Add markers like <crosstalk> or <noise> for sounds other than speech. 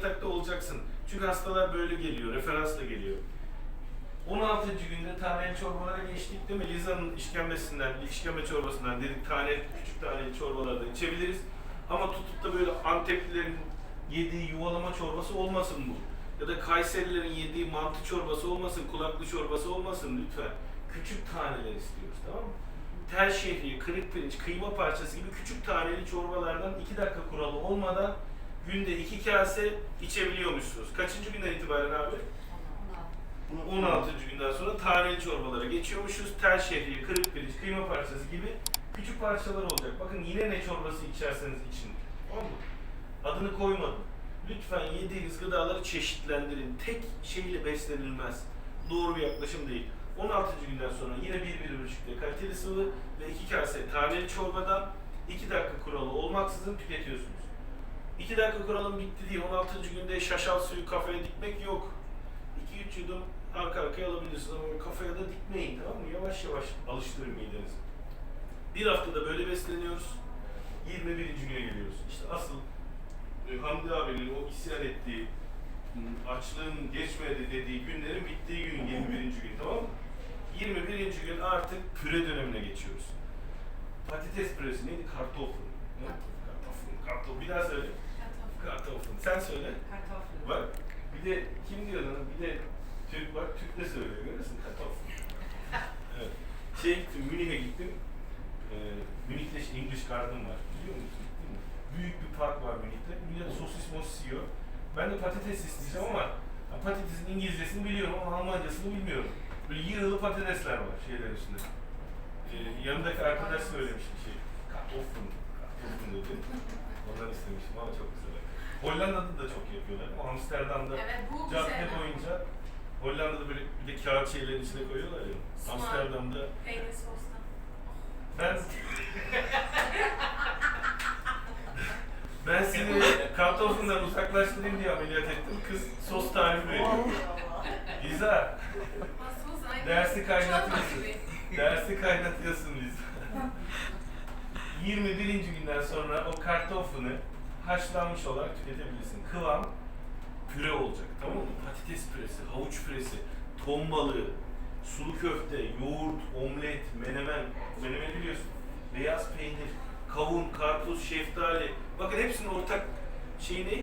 yatakta olacaksın. Çünkü hastalar böyle geliyor, referansla geliyor. 16. günde taneli çorbalara geçtik değil mi? Liza'nın işkembesinden, işkembe çorbasından dedik tane, küçük taneli çorbalarda içebiliriz. Ama tutup da böyle Anteplilerin yediği yuvalama çorbası olmasın bu. Ya da Kayserilerin yediği mantı çorbası olmasın, kulaklı çorbası olmasın lütfen. Küçük taneler istiyoruz tamam mı? Tel şehriye, kırık pirinç, kıyma parçası gibi küçük taneli çorbalardan 2 dakika kuralı olmadan günde 2 kase içebiliyormuşsunuz. Kaçıncı günden itibaren abi? 16. günden sonra taneli çorbalara geçiyormuşuz. Tel şehriye, kırık pirinç, kıyma parçası gibi küçük parçalar olacak. Bakın yine ne çorbası içerseniz için. Tamam? Adını koymadım. Lütfen yediğiniz gıdaları çeşitlendirin. Tek şeyle beslenilmez. Doğru bir yaklaşım değil. 16. günden sonra yine 1-1,5 litre kaliteli sıvı ve 2 kase taneli çorbadan 2 dakika kuralı olmaksızın tüketiyorsunuz. 2 dakika kuralım bitti diye 16. günde şaşal suyu kafaya dikmek yok. 2-3 yudum arka arkaya alabilirsiniz ama kafaya da dikmeyin tamam mı? Yavaş yavaş alıştırın midenizi. Bir haftada böyle besleniyoruz. 21. güne geliyoruz. İşte asıl e, Hamdi abinin o isyan ettiği açlığın geçmedi dediği günlerin bittiği gün 21. gün tamam mı? 21. gün artık püre dönemine geçiyoruz. Patates püresi neydi? Kartoffel. Ne? Kartoffel. Kartoffel. Bir daha söyle. Kartoffel. Sen söyle. Bak bir de kim diyor lan? Bir de Türk bak Türk de söylüyor görüyorsun kartoffel. <laughs> evet. Şey Münih'e gittim. Ee, Münih'te English Garden var. Biliyor musun? Büyük bir park var Münih'te. Millet sosis mosis yiyor. Ben de patates isteyeceğim ama patatesin İngilizcesini biliyorum ama Almancasını bilmiyorum. Böyle yığılı patatesler var şeyler üstünde. Ee, yanındaki arkadaş söylemiş bir şey. Kartoffel. Kartoffel dedi. Ondan istemiştim ama çok güzel. Hollanda'da da çok yapıyorlar. O Amsterdam'da Evet bu cadde güzel. boyunca Hollanda'da böyle bir de kağıt şeylerin içine koyuyorlar ya. Smart. Amsterdam'da Peynir sosla. ben <laughs> ben seni kartoffundan uzaklaştırayım diye ameliyat ettim. Kız sos tarifi veriyor. Liza, dersi kaynatıyorsun. Dersi kaynatıyorsun Liza. 21. günden sonra o kartofunu haşlanmış olarak tüketebilirsin. Kıvam püre olacak tamam mı? Patates püresi, havuç püresi, ton balığı, sulu köfte, yoğurt, omlet, menemen, menemen biliyorsun. Beyaz peynir, kavun, karpuz, şeftali. Bakın hepsinin ortak şeyi ne?